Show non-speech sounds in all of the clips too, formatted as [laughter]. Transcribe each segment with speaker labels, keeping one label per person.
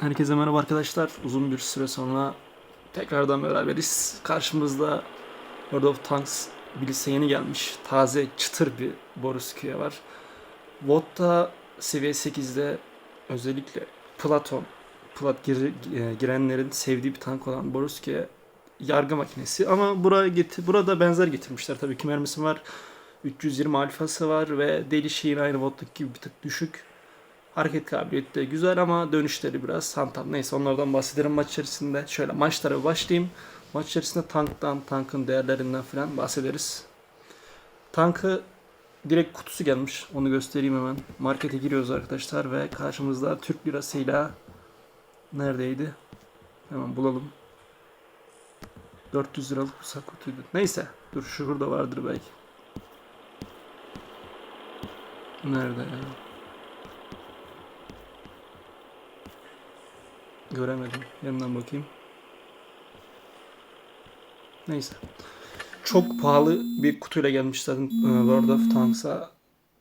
Speaker 1: Herkese merhaba arkadaşlar. Uzun bir süre sonra tekrardan beraberiz. Karşımızda World of Tanks bilise yeni gelmiş. Taze, çıtır bir Boruskaya var. VOD'da seviye 8'de özellikle Platon, Plat gir- e, girenlerin sevdiği bir tank olan Boruskaya yargı makinesi. Ama buraya getir burada benzer getirmişler. Tabii ki mermisi var. 320 alfası var ve deli şeyin aynı VOD'daki gibi bir tık düşük. Hareket kabiliyeti de güzel ama dönüşleri biraz hantal. Neyse onlardan bahsederim maç içerisinde. Şöyle maçlara başlayayım. Maç içerisinde tanktan, tankın değerlerinden falan bahsederiz. Tankı direkt kutusu gelmiş. Onu göstereyim hemen. Markete giriyoruz arkadaşlar ve karşımızda Türk lirasıyla neredeydi? Hemen bulalım. 400 liralık bir sak kutuydu. Neyse. Dur şurada vardır belki. Nerede ya? Göremedim. Yanından bakayım. Neyse. Çok pahalı bir kutuyla gelmiş zaten World of Tanks'a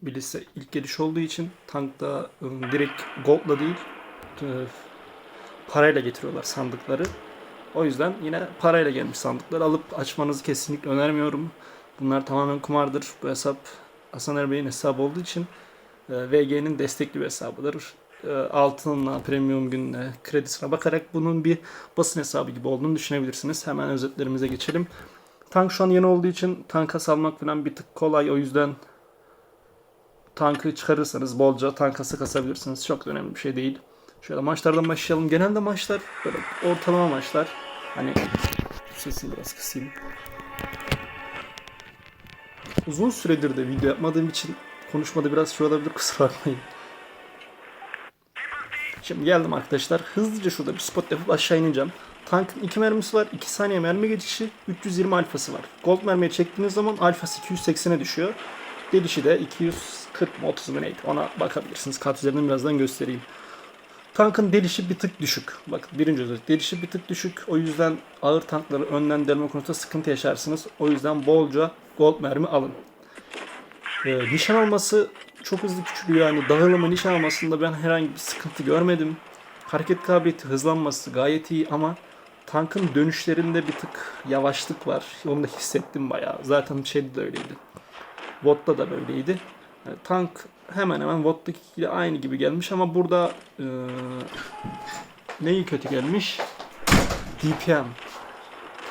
Speaker 1: bilirse ilk geliş olduğu için tankta e, direkt gold'la değil e, parayla getiriyorlar sandıkları. O yüzden yine parayla gelmiş sandıkları alıp açmanızı kesinlikle önermiyorum. Bunlar tamamen kumardır. Bu hesap Hasan Erbey'in hesabı olduğu için e, VG'nin destekli bir hesabıdır altınla, premium gününe, kredisine bakarak bunun bir basın hesabı gibi olduğunu düşünebilirsiniz. Hemen özetlerimize geçelim. Tank şu an yeni olduğu için tanka salmak falan bir tık kolay. O yüzden tankı çıkarırsanız bolca tankası kasabilirsiniz. Çok da önemli bir şey değil. Şöyle maçlardan başlayalım. Genelde maçlar böyle ortalama maçlar. Hani sesini biraz kısayım. Uzun süredir de video yapmadığım için konuşmada biraz şey olabilir kusura bakmayın. Şimdi geldim arkadaşlar. Hızlıca şurada bir spot yapıp aşağı ineceğim. Tankın 2 mermisi var. 2 saniye mermi geçişi. 320 alfası var. Gold mermiye çektiğiniz zaman alfası 280'e düşüyor. Gelişi de 240 mı 30 mu neydi ona bakabilirsiniz. Kart üzerinden birazdan göstereyim. Tankın delişi bir tık düşük. Bakın birinci özet delişi bir tık düşük. O yüzden ağır tankları önden delme konusunda sıkıntı yaşarsınız. O yüzden bolca gold mermi alın. Ee, nişan alması çok hızlı küçülüyor. Yani dağılımı nişan almasında ben herhangi bir sıkıntı görmedim. Hareket kabiliyeti, hızlanması gayet iyi ama tankın dönüşlerinde bir tık yavaşlık var. Onu da hissettim bayağı. Zaten şeyde de öyleydi. VOD'da da böyleydi. Yani tank hemen hemen VOD'dakiyle aynı gibi gelmiş ama burada eee neyi kötü gelmiş? DPM.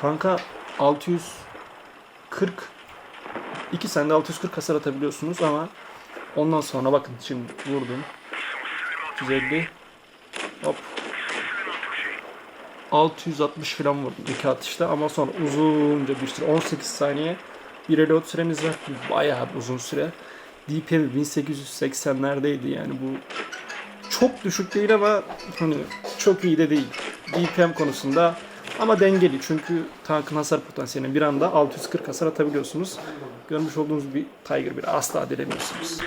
Speaker 1: Tanka 640 2 sende 640 hasar atabiliyorsunuz ama ondan sonra bakın şimdi vurdum. 350 hop 660 falan vurdum iki atışta ama sonra uzunca bir süre 18 saniye bir reload süremiz var. Bayağı bir uzun süre. DPM 1880'lerdeydi yani bu çok düşük değil ama hani çok iyi de değil. DPM konusunda ama dengeli çünkü tankın hasar potansiyelini bir anda 640 hasar atabiliyorsunuz. Görmüş olduğunuz bir Tiger bir asla delemiyorsunuz.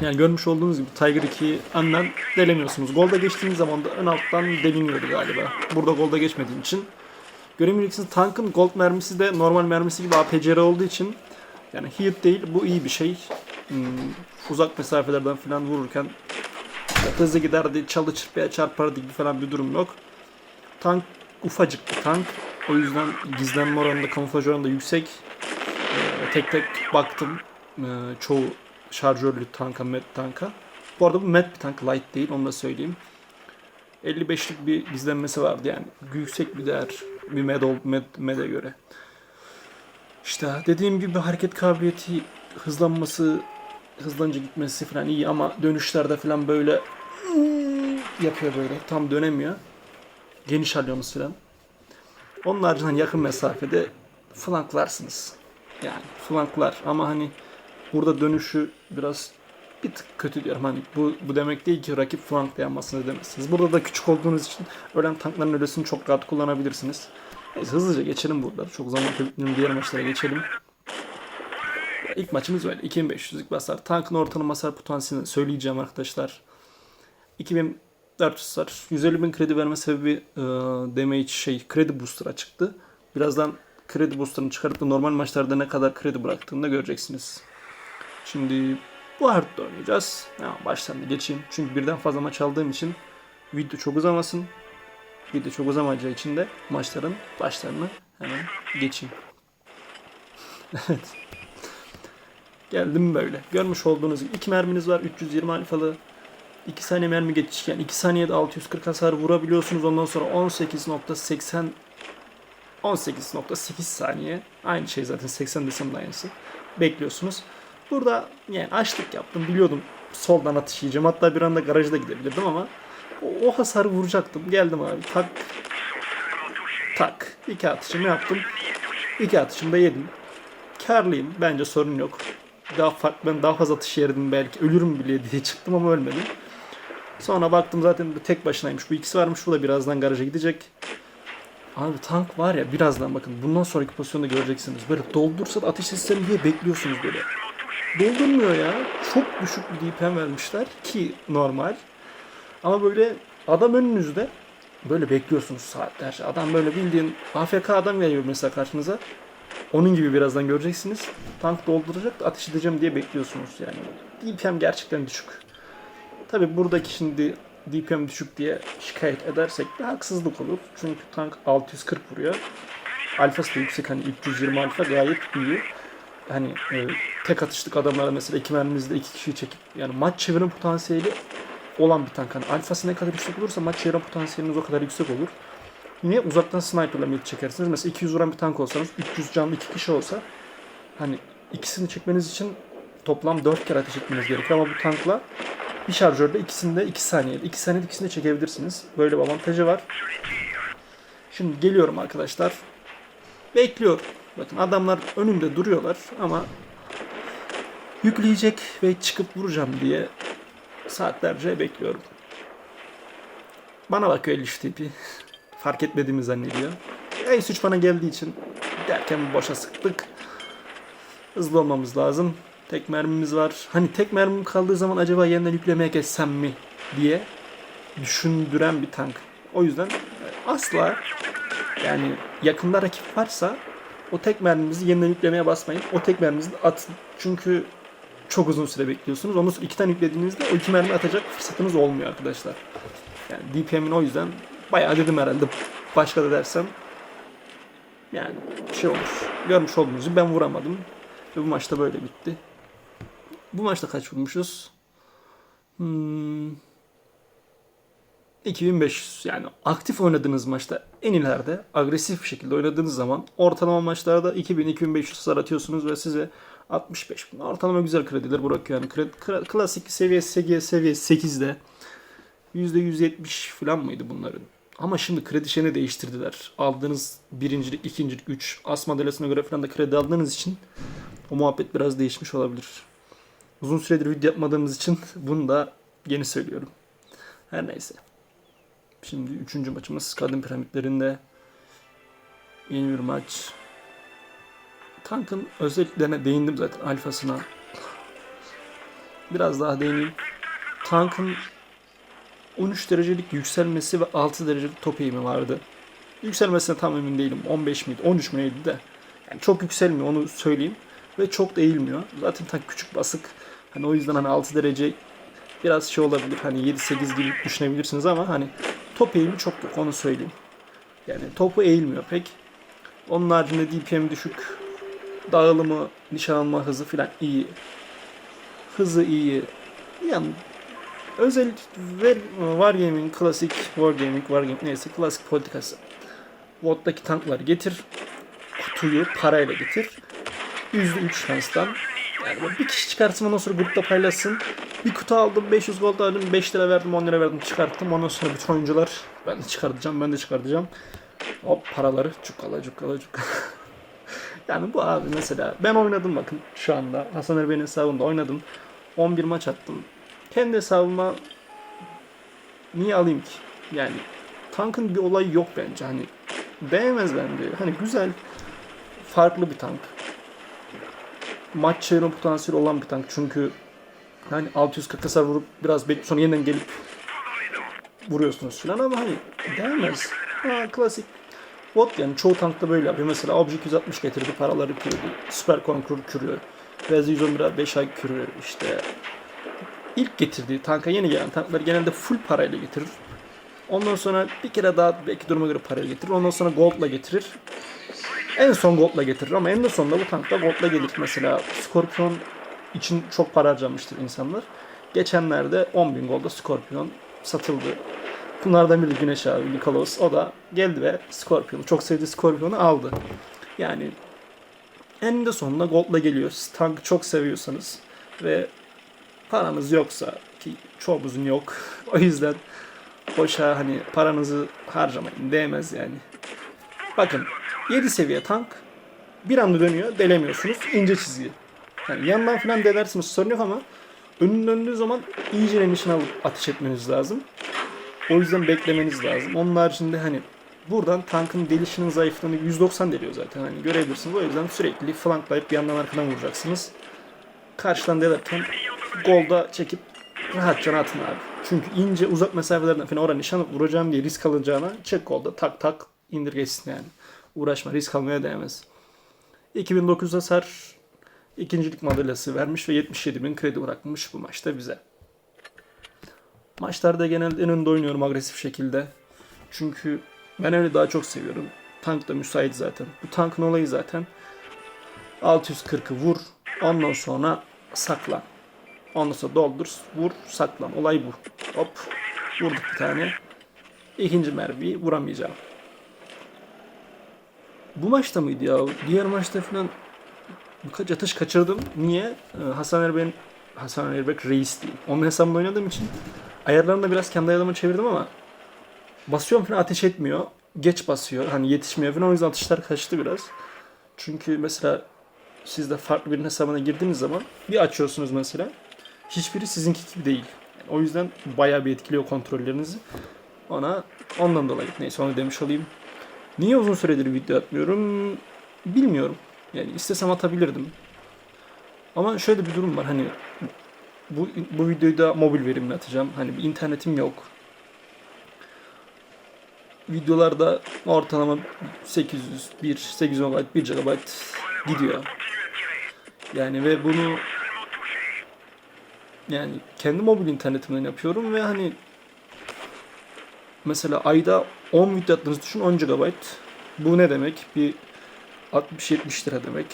Speaker 1: Yani görmüş olduğunuz gibi Tiger 2'yi önden delemiyorsunuz. Golda geçtiğiniz zaman da ön alttan deliniyordu galiba. Burada golda geçmediğim için. Görebileceksiniz tankın gold mermisi de normal mermisi gibi APCR olduğu için yani hit değil bu iyi bir şey. Hmm, uzak mesafelerden falan vururken hızlı giderdi, çalı çırpıya çarpardı gibi falan bir durum yok. Tank ufacık bir tank. O yüzden gizlenme oranında, kamuflaj oranında yüksek. Ee, tek tek baktım ee, çoğu şarjörlü tanka, med tanka. Bu arada bu med bir tank, light değil onu da söyleyeyim. 55'lik bir gizlenmesi vardı yani. Yüksek bir değer bir med, med, med'e göre. İşte dediğim gibi hareket kabiliyeti, hızlanması, hızlanınca gitmesi falan iyi ama dönüşlerde falan böyle yapıyor böyle. Tam dönemiyor. Geniş alıyorsunuz falan. Onun haricinde yakın mesafede flanklarsınız. Yani flanklar ama hani burada dönüşü biraz bir tık kötü diyorum. Hani bu, bu demek değil ki rakip flanklayamazsınız demezsiniz. Burada da küçük olduğunuz için ölen tankların ölüsünü çok rahat kullanabilirsiniz. Neyse hızlıca geçelim burada. Çok zaman kaybetmeyelim. Diğer maçlara geçelim. İlk maçımız böyle. 2500'lük basar. Tankın ortalama hasar potansiyelini söyleyeceğim arkadaşlar. 2400 var. 150 bin kredi verme sebebi e, damage şey kredi booster'a çıktı. Birazdan kredi booster'ını çıkarıp da normal maçlarda ne kadar kredi bıraktığını da göreceksiniz. Şimdi Bu hardta oynayacağız. Tamam baştan bir geçeyim. Çünkü birden fazla maç aldığım için video çok uzamasın. Video çok uzamayacağı için de maçların başlarını hemen geçeyim. [laughs] evet. Geldim böyle. Görmüş olduğunuz gibi iki merminiz var. 320 alfalı. 2 saniye mermi geçişken 2 saniyede 640 hasar vurabiliyorsunuz. Ondan sonra 18.80 18.8 saniye. Aynı şey zaten 80 desem de aynısı. Bekliyorsunuz. Burada yani açlık yaptım. Biliyordum soldan atış yiyeceğim. Hatta bir anda garajda gidebilirdim ama o, o hasarı vuracaktım. Geldim abi tak tak. iki atışımı yaptım. İki atışımda yedim. Karlıyım. Bence sorun yok. Daha farklı, ben daha fazla atış yerdim belki. Ölürüm bile diye çıktım ama ölmedim. Sonra baktım zaten bu tek başınaymış. Bu ikisi varmış. Bu da birazdan garaja gidecek. Abi tank var ya birazdan bakın bundan sonraki pozisyonda göreceksiniz. Böyle doldursa da ateş sistemi diye bekliyorsunuz böyle. Doldurmuyor ya. Çok düşük bir DPM vermişler ki normal. Ama böyle adam önünüzde böyle bekliyorsunuz saatlerce. Adam böyle bildiğin AFK adam geliyor mesela karşınıza. Onun gibi birazdan göreceksiniz. Tank dolduracak da ateş edeceğim diye bekliyorsunuz yani. DPM gerçekten düşük. Tabi buradaki şimdi DPM düşük diye şikayet edersek de haksızlık olur. Çünkü tank 640 vuruyor. Alfası da yüksek hani 320 alfa gayet iyi. Hani e, tek atışlık adamlara mesela iki mermimizde iki kişiyi çekip yani maç çevirme potansiyeli olan bir tank. Hani alfası ne kadar yüksek olursa maç çevirme potansiyeliniz o kadar yüksek olur. Yine uzaktan sniperla mid çekersiniz. Mesela 200 vuran bir tank olsanız 300 canlı iki kişi olsa hani ikisini çekmeniz için toplam 4 kere ateş etmeniz gerekiyor ama bu tankla bir şarjörde ikisini de 2 saniyede 2 saniyede ikisini çekebilirsiniz. Böyle bir avantajı var. Şimdi geliyorum arkadaşlar. Bekliyorum. Bakın adamlar önümde duruyorlar ama yükleyecek ve çıkıp vuracağım diye saatlerce bekliyorum. Bana bakıyor Eliş tipi. [laughs] Fark etmediğimi zannediyor. Ace 3 bana geldiği için derken boşa sıktık. Hızlı olmamız lazım. Tek mermimiz var. Hani tek mermim kaldığı zaman acaba yeniden yüklemeye geçsem mi diye düşündüren bir tank. O yüzden asla yani yakında rakip varsa o tek mermimizi yeniden yüklemeye basmayın. O tek mermimizi de atın. Çünkü çok uzun süre bekliyorsunuz. Sonra iki tane yüklediğinizde o iki mermi atacak fırsatınız olmuyor arkadaşlar. Yani DPM'in o yüzden bayağı dedim herhalde. Başka da dersem yani şey olur. Görmüş olduğunuz gibi ben vuramadım. Ve bu maçta böyle bitti. Bu maçta kaç vurmuşuz? Hmm, 2500 yani aktif oynadığınız maçta en ileride agresif bir şekilde oynadığınız zaman ortalama maçlarda 2000-2500 hasar atıyorsunuz ve size 65 bin ortalama güzel krediler bırakıyor. Yani kredi, kla- klasik seviye, seviye, seviye 8'de %170 falan mıydı bunların? Ama şimdi kredi şeyini değiştirdiler. Aldığınız birincilik, ikincilik, 3 as madalyasına göre falan da kredi aldığınız için o muhabbet biraz değişmiş olabilir. Uzun süredir video yapmadığımız için [laughs] bunu da yeni söylüyorum. Her neyse. Şimdi üçüncü maçımız kadın piramitlerinde yeni bir maç. Tankın özelliklerine değindim zaten alfasına. Biraz daha değineyim. Tankın 13 derecelik yükselmesi ve 6 derecelik top eğimi vardı. Yükselmesine tam emin değilim. 15 miydi? 13 mü neydi de. Yani çok yükselmiyor onu söyleyeyim. Ve çok da eğilmiyor. Zaten tank küçük basık. Hani o yüzden hani 6 derece biraz şey olabilir. Hani 7-8 gibi düşünebilirsiniz ama hani top eğimi çok yok onu söyleyeyim. Yani topu eğilmiyor pek. Onun haricinde DPM düşük. Dağılımı, nişan alma hızı falan iyi. Hızı iyi. Yani özel ver, Wargaming, klasik Wargaming, Wargaming neyse klasik politikası. VOD'daki tankları getir. Kutuyu parayla getir. %3 şanstan. Yani bir kişi çıkartsın ondan sonra grupta paylaşsın. Bir kutu aldım 500 gold aldım 5 lira verdim 10 lira verdim çıkarttım. Ondan sonra bütün oyuncular ben de çıkartacağım ben de çıkartacağım. Hop paraları cukkala cukkala cukkala. [laughs] yani bu abi mesela ben oynadım bakın şu anda Hasan Erben'in hesabında oynadım. 11 maç attım. Kendi hesabıma niye alayım ki? Yani tankın bir olayı yok bence. Hani değmez bence. Hani güzel farklı bir tank. Maç çevirme potansiyeli olan bir tank. Çünkü hani 640 hasar vurup biraz bekle sonra yeniden gelip vuruyorsunuz falan ama hani değmez. Ha, klasik bot yani çoğu tankta böyle yapıyor. Mesela Object 160 getirdi paraları kürüdü. Super Conqueror kürüyor. Vez 111'e 5 ay kürüyor. İşte ilk getirdiği tanka yeni gelen tankları genelde full parayla getirir. Ondan sonra bir kere daha belki duruma göre parayla getirir. Ondan sonra gold'la getirir. En son gold'la getirir ama en de sonunda bu tankta gold'la gelir. Mesela Scorpion için çok para harcamıştır insanlar. Geçenlerde 10.000 golda Scorpion satıldı. Bunlardan biri de Güneş abi Nikolos. O da geldi ve Scorpion'u çok sevdiği Scorpion'u aldı. Yani eninde sonunda Gold'la geliyor. Siz tankı çok seviyorsanız ve paranız yoksa ki çoğumuzun yok. [laughs] O yüzden boşa hani paranızı harcamayın. Değmez yani. Bakın 7 seviye tank bir anda dönüyor. Delemiyorsunuz. ince çizgi. Yani yandan falan delersiniz sorun yok ama önün döndüğü zaman iyice nişan alıp ateş etmeniz lazım. O yüzden beklemeniz lazım. Onun haricinde hani buradan tankın delişinin zayıflığını 190 deliyor zaten. Hani görebilirsiniz. O yüzden sürekli flanklayıp bir yandan arkadan vuracaksınız. Karşıdan delerken golda çekip rahatça atın abi. Çünkü ince uzak mesafelerden falan oraya nişan vuracağım diye risk alacağına çek golda tak tak indir geçsin yani. Uğraşma risk almaya değmez. 2900 hasar ikincilik madalyası vermiş ve 77 bin kredi bırakmış bu maçta bize. Maçlarda genelde en önde oynuyorum agresif şekilde. Çünkü ben öyle daha çok seviyorum. Tank da müsait zaten. Bu tankın olayı zaten 640'ı vur. Ondan sonra saklan. Ondan sonra doldur, vur, saklan. Olay bu. Hop. Vurduk bir tane. İkinci mermiyi vuramayacağım. Bu maçta mıydı ya? Diğer maçta falan birkaç atış kaçırdım. Niye? Ee, Hasan Erbek'in Hasan Erbek reis değil. Onun hesabında oynadığım için ayarlarını da biraz kendi ayarlarıma çevirdim ama basıyorum falan ateş etmiyor. Geç basıyor. Hani yetişmiyor falan. O yüzden atışlar kaçtı biraz. Çünkü mesela siz de farklı birinin hesabına girdiğiniz zaman bir açıyorsunuz mesela. Hiçbiri sizinki gibi değil. Yani o yüzden bayağı bir etkiliyor kontrollerinizi. Ona ondan dolayı. Neyse onu demiş olayım. Niye uzun süredir video atmıyorum? Bilmiyorum. Yani istesem atabilirdim. Ama şöyle bir durum var hani bu, bu videoyu da mobil verimle atacağım. Hani bir internetim yok. Videolarda ortalama 800, 1, 8 MB, 1 GB gidiyor. Yani ve bunu yani kendi mobil internetimden yapıyorum ve hani mesela ayda 10 video attığınızı düşün 10 GB. Bu ne demek? Bir 60-70 lira demek.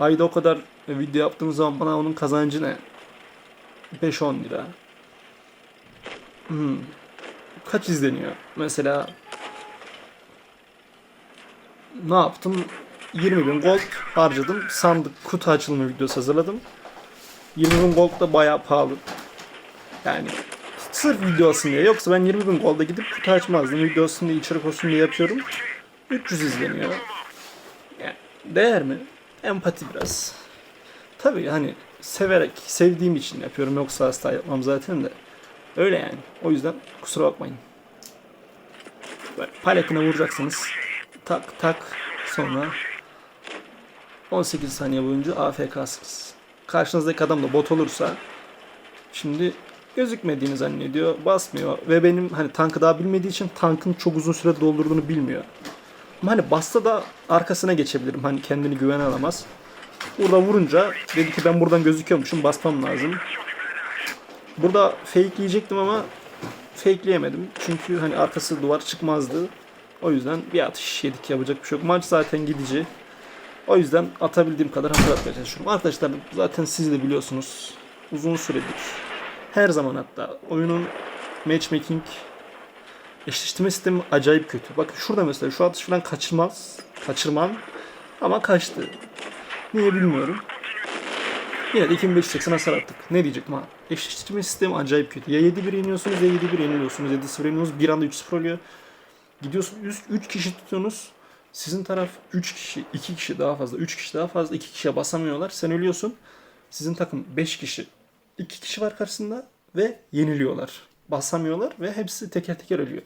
Speaker 1: Ayda o kadar video yaptığınız zaman bana onun kazancı ne? 5-10 lira. Hmm. Kaç izleniyor? Mesela ne yaptım? 20 bin gold harcadım. Sandık kutu açılımı videosu hazırladım. 20 bin gold da bayağı pahalı. Yani sırf video olsun diye. Yoksa ben 20 bin golda gidip kutu açmazdım. Video olsun diye, içerik olsun diye yapıyorum. 300 izleniyor. Yani değer mi? Empati biraz. Tabii hani severek, sevdiğim için yapıyorum. Yoksa asla yapmam zaten de. Öyle yani. O yüzden kusura bakmayın. Böyle vuracaksınız. Tak tak sonra 18 saniye boyunca AFK'sınız. Karşınızdaki adam da bot olursa şimdi gözükmediğini zannediyor. Basmıyor ve benim hani tankı daha bilmediği için tankın çok uzun süre doldurduğunu bilmiyor. Ama hani bassa da arkasına geçebilirim. Hani kendini güven alamaz. Burada vurunca dedi ki ben buradan gözüküyormuşum basmam lazım. Burada fake yiyecektim ama fakeleyemedim. Çünkü hani arkası duvar çıkmazdı. O yüzden bir atış yedik yapacak bir şey yok. Maç zaten gidici. O yüzden atabildiğim kadar hasar atmaya çalışıyorum. Arkadaşlar zaten siz de biliyorsunuz uzun süredir her zaman hatta oyunun matchmaking eşleştirme sistemi acayip kötü. Bakın şurada mesela şu atış falan kaçırmaz. Kaçırmam. Ama kaçtı. Niye bilmiyorum. Yine de 2580 hasar attık. Ne diyecektim ha? Eşleştirme sistemi acayip kötü. Ya 7-1 yeniyorsunuz ya 7-1 yeniliyorsunuz. 7-0 yeniyorsunuz. Bir anda 3-0 oluyor. Gidiyorsunuz 3 kişi tutuyorsunuz. Sizin taraf 3 kişi, 2 kişi daha fazla, 3 kişi daha fazla, 2 kişiye basamıyorlar. Sen ölüyorsun. Sizin takım 5 kişi, 2 kişi var karşısında ve yeniliyorlar. Basamıyorlar ve hepsi teker teker ölüyor.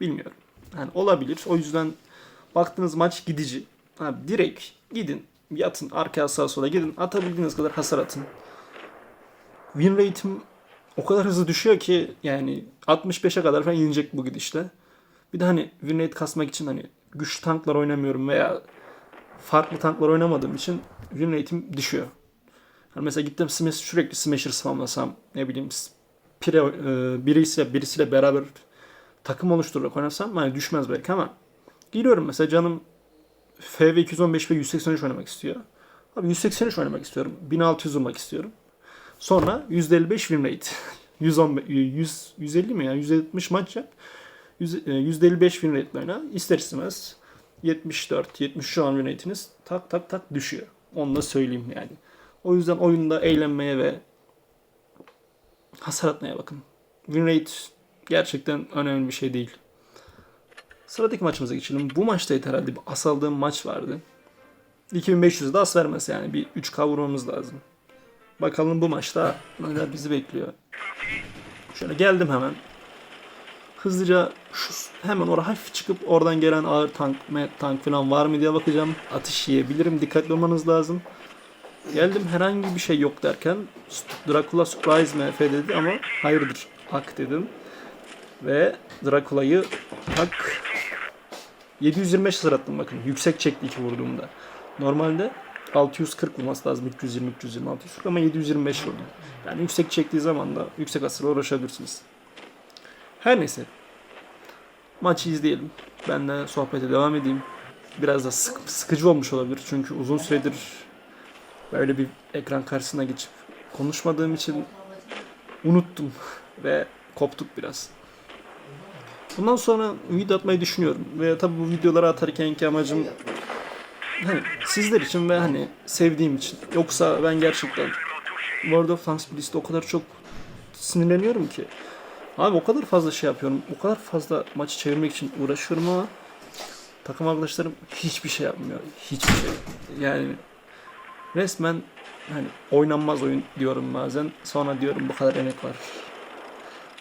Speaker 1: Bilmiyorum. Yani olabilir. O yüzden baktığınız maç gidici. Abi direkt gidin, yatın, arkaya sağa sola gidin. Atabildiğiniz kadar hasar atın. Win rate'im o kadar hızlı düşüyor ki yani 65'e kadar falan inecek bu gidişle. Bir de hani win rate kasmak için hani güçlü tanklar oynamıyorum veya farklı tanklar oynamadığım için win rate'im düşüyor. Hani mesela gittim smash, sürekli Smasher spamlasam ne bileyim pire, e, birisiyle, birisiyle beraber takım oluşturarak oynasam hani düşmez belki ama giriyorum mesela canım FV 215 ve 183 oynamak istiyor. Abi 183 oynamak istiyorum. 1600 vurmak istiyorum. Sonra %55 win rate. 110, 100, 150 mi ya? 170 maç yap. Yüz- e, %55 win rate oyna. İster istemez 74, 70 şu an win rate'iniz tak tak tak düşüyor. Onu da söyleyeyim yani. O yüzden oyunda eğlenmeye ve hasar atmaya bakın. Win rate gerçekten önemli bir şey değil. Sıradaki maçımıza geçelim. Bu maçtaydı herhalde bir asaldığım maç vardı. 2500'de as vermez yani. Bir 3K vurmamız lazım. Bakalım bu maçta neler bizi bekliyor. Şöyle geldim hemen. Hızlıca şu, hemen oraya hafif çıkıp oradan gelen ağır tank, tank falan var mı diye bakacağım. Atış yiyebilirim. Dikkatli olmanız lazım. Geldim herhangi bir şey yok derken Dracula Surprise MF dedi ama hayırdır hak dedim. Ve Dracula'yı hak 725 hasar attım bakın. Yüksek çekti iki vurduğumda. Normalde 640 vurması lazım. 320, 320, 640 ama 725 vurdum. Yani yüksek çektiği zaman da yüksek hasarla uğraşabilirsiniz. Her neyse. Maçı izleyelim. Ben de sohbete devam edeyim. Biraz da sık, sıkıcı olmuş olabilir. Çünkü uzun süredir böyle bir ekran karşısına geçip konuşmadığım için unuttum [laughs] ve koptuk biraz. Bundan sonra video atmayı düşünüyorum. Ve tabii bu videoları atarkenki amacım hani sizler için ve hani sevdiğim için. Yoksa ben gerçekten World of Tanks Blitz'te o kadar çok sinirleniyorum ki. Abi o kadar fazla şey yapıyorum. O kadar fazla maçı çevirmek için uğraşıyorum ama takım arkadaşlarım hiçbir şey yapmıyor. Hiçbir şey. Yani resmen hani oynanmaz oyun diyorum bazen. Sonra diyorum bu kadar emek var.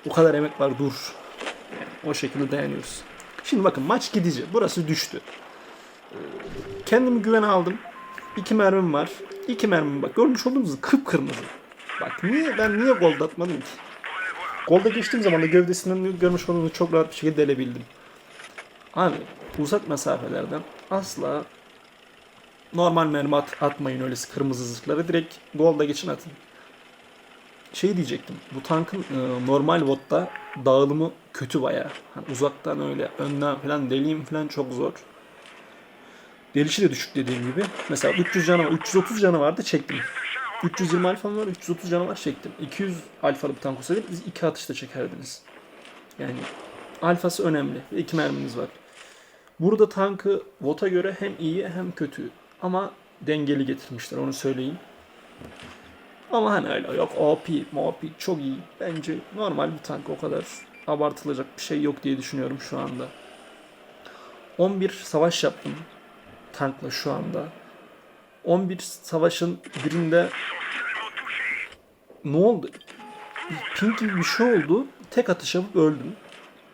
Speaker 1: Bu kadar emek var dur. Yani o şekilde dayanıyoruz. Şimdi bakın maç gidici. Burası düştü. Ee, Kendimi güvene aldım. İki mermim var. İki mermim bak görmüş olduğunuz kıpkırmızı. Bak niye ben niye gol atmadım ki? Golda geçtiğim zaman da gövdesinden görmüş olduğunuz çok rahat bir şekilde delebildim. Abi uzak mesafelerden asla normal mermi at, atmayın öylesi kırmızı zırhları. Direkt golda geçin atın. Şey diyecektim. Bu tankın e, normal VOD'da dağılımı kötü baya. Hani uzaktan öyle önden falan deliyim falan çok zor. Delişi de düşük dediğim gibi. Mesela 300 canı var, 330 canı vardı çektim. 320 alfam var, 330 canı var çektim. 200 alfalı bir tank olsaydı biz iki atışta çekerdiniz. Yani alfası önemli. iki merminiz var. Burada tankı VOT'a göre hem iyi hem kötü. Ama dengeli getirmişler onu söyleyeyim. Ama hani öyle yok OP, MOP çok iyi. Bence normal bir tank o kadar abartılacak bir şey yok diye düşünüyorum şu anda. 11 savaş yaptım tankla şu anda. 11 savaşın birinde ne oldu? Pink gibi bir şey oldu. Tek atış yapıp öldüm.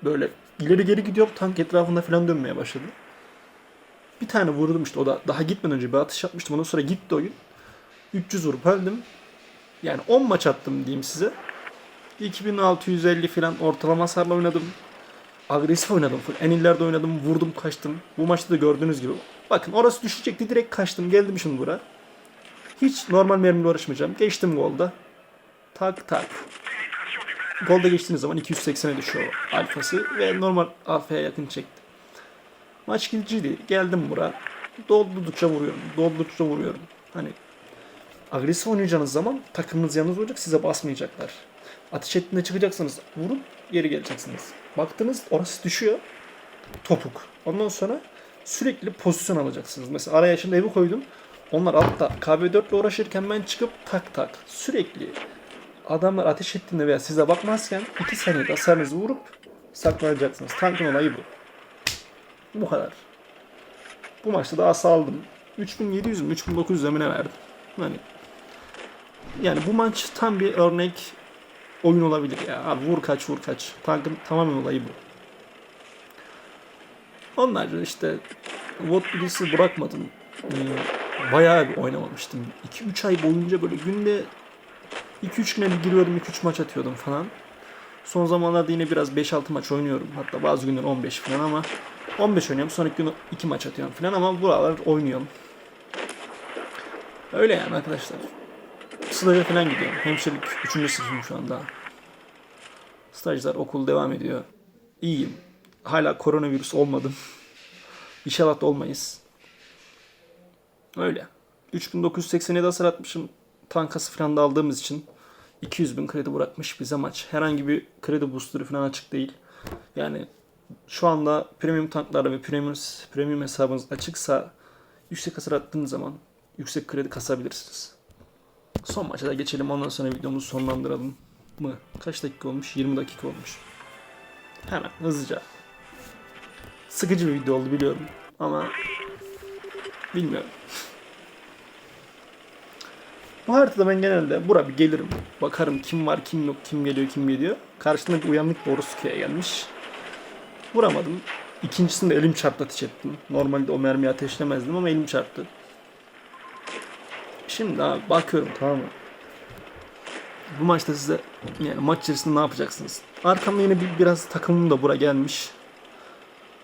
Speaker 1: Böyle ileri geri gidiyor tank etrafında falan dönmeye başladı. Bir tane vurdum işte o da daha gitmeden önce bir atış yapmıştım. Ondan sonra gitti oyun. 300 vurup öldüm. Yani 10 maç attım diyeyim size. 2650 falan ortalama hasarla oynadım. Agresif oynadım. En illerde oynadım. Vurdum kaçtım. Bu maçta da gördüğünüz gibi. Bakın orası düşecekti. Direkt kaçtım. Geldim şimdi buraya. Hiç normal mermiyle uğraşmayacağım. Geçtim golda. Tak tak. Golda geçtiğiniz zaman 280'e düşüyor alfası ve normal alfaya yakın çekti. Maç gidiciydi. Geldim buraya. Doldurdukça vuruyorum. Doldurdukça vuruyorum. Hani agresif oynayacağınız zaman takımınız yalnız olacak size basmayacaklar. Ateş ettiğinde çıkacaksınız. Vurun geri geleceksiniz. Baktınız orası düşüyor. Topuk. Ondan sonra sürekli pozisyon alacaksınız. Mesela araya şimdi evi koydum. Onlar altta KB4 ile uğraşırken ben çıkıp tak tak sürekli adamlar ateş ettiğinde veya size bakmazken 2 saniyede hasarınızı vurup saklanacaksınız. Tankın olayı bu. Bu kadar. Bu maçta da asa aldım. 3700 mü 3900 zemine verdim. Hani yani bu maç tam bir örnek oyun olabilir ya. Abi vur kaç vur kaç. Tankın tamamen olayı bu. Onlar işte birisi bırakmadım. Ee, bayağı bir oynamamıştım. 2-3 ay boyunca böyle günde 2-3 güne bir giriyordum 2-3 maç atıyordum falan. Son zamanlarda yine biraz 5-6 maç oynuyorum. Hatta bazı günler 15 falan ama 15 oynuyorum. Sonraki gün 2 maç atıyorum falan ama buralar oynuyorum. Öyle yani arkadaşlar. Staja falan gidiyorum. Hemşirelik 3. sınıfım şu anda. Stajlar okul devam ediyor. İyiyim. Hala koronavirüs olmadım. [laughs] İnşallah da olmayız. Öyle. 3987 hasar atmışım. Tankası falan da aldığımız için 200 bin kredi bırakmış bize maç. Herhangi bir kredi boostları falan açık değil. Yani şu anda premium tanklarda ve premium, premium hesabınız açıksa yüksek hasar attığınız zaman yüksek kredi kasabilirsiniz. Son maça da geçelim ondan sonra videomuzu sonlandıralım mı? Kaç dakika olmuş? 20 dakika olmuş. Hemen hızlıca. Sıkıcı bir video oldu biliyorum ama bilmiyorum. Bu haritada ben genelde bura bir gelirim. Bakarım kim var kim yok kim geliyor kim geliyor. Karşısında bir uyanık Borusuke'ye gelmiş. Vuramadım. İkincisinde elim çarptı ateş ettim. Normalde o mermiyi ateşlemezdim ama elim çarptı. Şimdi abi bakıyorum tamam mı? Bu maçta size yani maç içerisinde ne yapacaksınız? Arkamda yine bir, biraz takımım da bura gelmiş.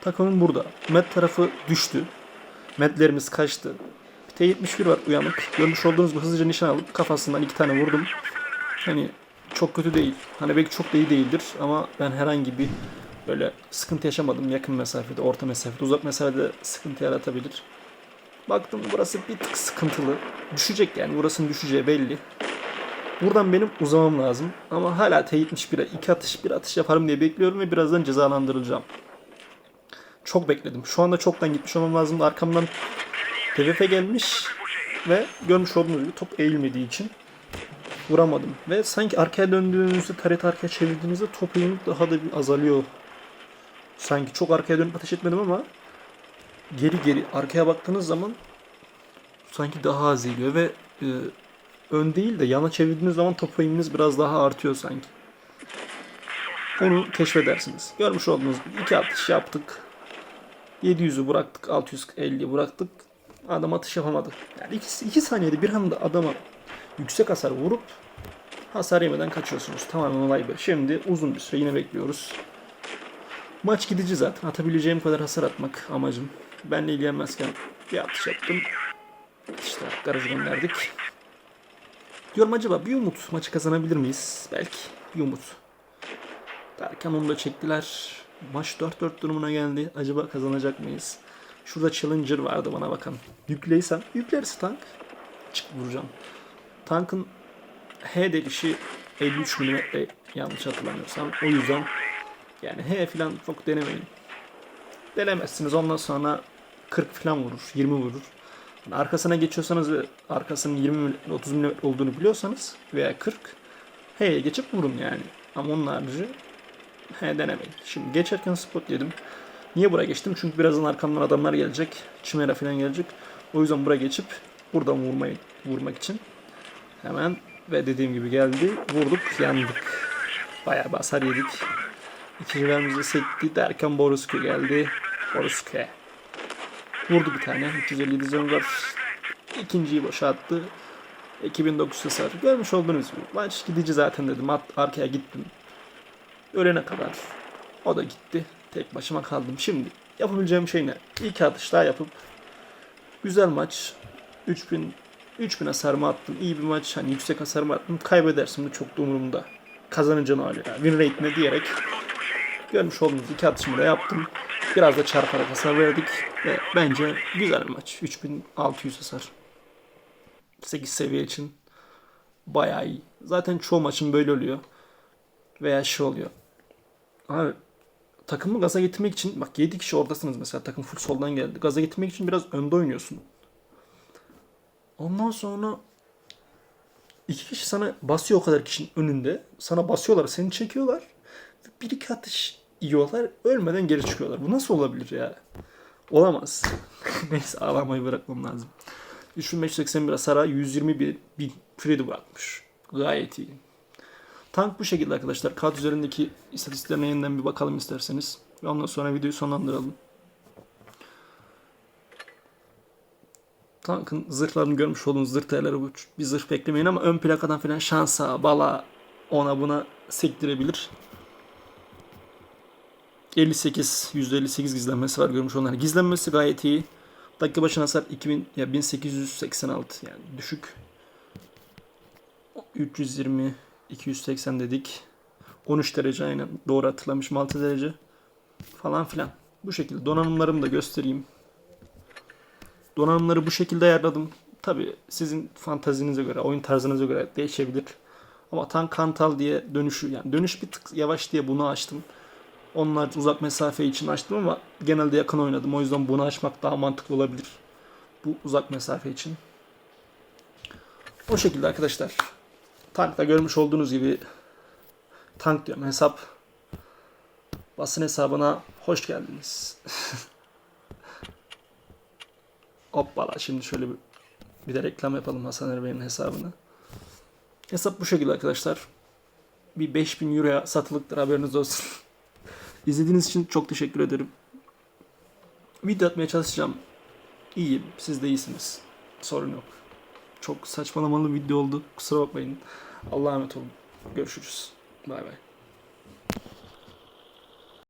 Speaker 1: Takımım burada. Met tarafı düştü. Metlerimiz kaçtı. T71 var uyanık. Görmüş olduğunuz gibi hızlıca nişan alıp kafasından iki tane vurdum. Hani çok kötü değil. Hani belki çok da iyi değildir ama ben herhangi bir böyle sıkıntı yaşamadım yakın mesafede, orta mesafede, uzak mesafede sıkıntı yaratabilir. Baktım burası bir tık sıkıntılı. Düşecek yani burasının düşeceği belli. Buradan benim uzamam lazım. Ama hala T71'e iki atış bir atış yaparım diye bekliyorum ve birazdan cezalandırılacağım. Çok bekledim. Şu anda çoktan gitmiş olmam lazım. Arkamdan TVF gelmiş ve görmüş olduğunuz gibi top eğilmediği için vuramadım. Ve sanki arkaya döndüğünüzde, taret arkaya çevirdiğinizde top eğimi daha da bir azalıyor. Sanki çok arkaya dönüp ateş etmedim ama geri geri arkaya baktığınız zaman sanki daha az eğiliyor ve e, ön değil de yana çevirdiğiniz zaman top eğiminiz biraz daha artıyor sanki. Onu keşfedersiniz. Görmüş olduğunuz gibi iki atış yaptık. 700'ü bıraktık, 650'yi bıraktık. Adam atış yapamadı. Yani 2 saniyede bir anda adama yüksek hasar vurup hasar yemeden kaçıyorsunuz. Tamamen olay bu. Şimdi uzun bir süre yine bekliyoruz. Maç gidici zaten. Atabileceğim kadar hasar atmak amacım. Benle ilgilenmezken bir atış yaptım. İşte garajı gönderdik. Diyorum acaba bir umut maçı kazanabilir miyiz? Belki bir umut. Derken onu da çektiler. Maç 4-4 durumuna geldi. Acaba kazanacak mıyız? Şurada Challenger vardı bana bakan. Yükleysem, yüklerse tank çık vuracağım. Tankın H delişi 53 mm yanlış hatırlamıyorsam. O yüzden yani H falan çok denemeyin. Denemezsiniz ondan sonra 40 falan vurur, 20 vurur. Yani arkasına geçiyorsanız ve arkasının 20 mm, 30 mm olduğunu biliyorsanız veya 40 H'ye geçip vurun yani. Ama onun harici He denemeyin. Şimdi geçerken spot yedim. Niye buraya geçtim? Çünkü birazdan arkamdan adamlar gelecek. Çimera falan gelecek. O yüzden buraya geçip buradan vurmayı vurmak için hemen ve dediğim gibi geldi. Vurduk, yandık. Bayağı bir hasar yedik. İkincilerimizi sekti derken Boruske geldi. Boruske. Vurdu bir tane. 357 canı var. İkinciyi boşalttı. 2009 hasar. Görmüş olduğunuz gibi. Maç gidici zaten dedim. At, arkaya gittim. Ölene kadar. O da gitti. Tek başıma kaldım. Şimdi yapabileceğim şey ne? İlk atış daha yapıp güzel maç. 3000 3000 hasar attım? İyi bir maç. Hani yüksek hasar attım? Kaybedersin bu çok da umurumda. Kazanınca ne oluyor? Win rate ne diyerek görmüş olduğunuz iki atışımı da yaptım. Biraz da çarparak hasar verdik. Ve bence güzel bir maç. 3600 hasar. 8 seviye için bayağı iyi. Zaten çoğu maçın böyle oluyor. Veya şey oluyor. Abi takımı gaza getirmek için bak 7 kişi oradasınız mesela takım full soldan geldi. Gaza getirmek için biraz önde oynuyorsun. Ondan sonra iki kişi sana basıyor o kadar kişinin önünde. Sana basıyorlar, seni çekiyorlar. Bir iki atış yiyorlar. Ölmeden geri çıkıyorlar. Bu nasıl olabilir ya? Olamaz. [laughs] Neyse ağlamayı bırakmam lazım. 3581 hasara 121 bin kredi bırakmış. Gayet iyi. Tank bu şekilde arkadaşlar. Kağıt üzerindeki istatistiklerine yeniden bir bakalım isterseniz. Ve ondan sonra videoyu sonlandıralım. Tankın zırhlarını görmüş olduğunuz zırh değerleri bu. Bir zırh beklemeyin ama ön plakadan falan şansa, bala, ona buna sektirebilir. 58, %58 gizlenmesi var görmüş olanlar. Gizlenmesi gayet iyi. Dakika başına hasar 2000 ya 1886 yani düşük. 320 280 dedik. 13 derece aynen doğru hatırlamışım 6 derece falan filan. Bu şekilde donanımlarımı da göstereyim. Donanımları bu şekilde ayarladım. Tabi sizin fantazinize göre, oyun tarzınıza göre değişebilir. Ama tank kantal diye dönüşü yani dönüş bir tık yavaş diye bunu açtım. Onlar uzak mesafe için açtım ama genelde yakın oynadım. O yüzden bunu açmak daha mantıklı olabilir. Bu uzak mesafe için. O şekilde arkadaşlar. Tankta görmüş olduğunuz gibi tank diyorum hesap basın hesabına hoş geldiniz. [laughs] Hoppala şimdi şöyle bir, bir de reklam yapalım Hasan Erbey'in hesabını. Hesap bu şekilde arkadaşlar. Bir 5000 euroya satılıktır haberiniz olsun. [laughs] İzlediğiniz için çok teşekkür ederim. Video atmaya çalışacağım. İyiyim. Siz de iyisiniz. Sorun yok. Çok saçmalamalı bir video oldu. Kusura bakmayın. Allah'a emanet olun. Görüşürüz. Bay bay.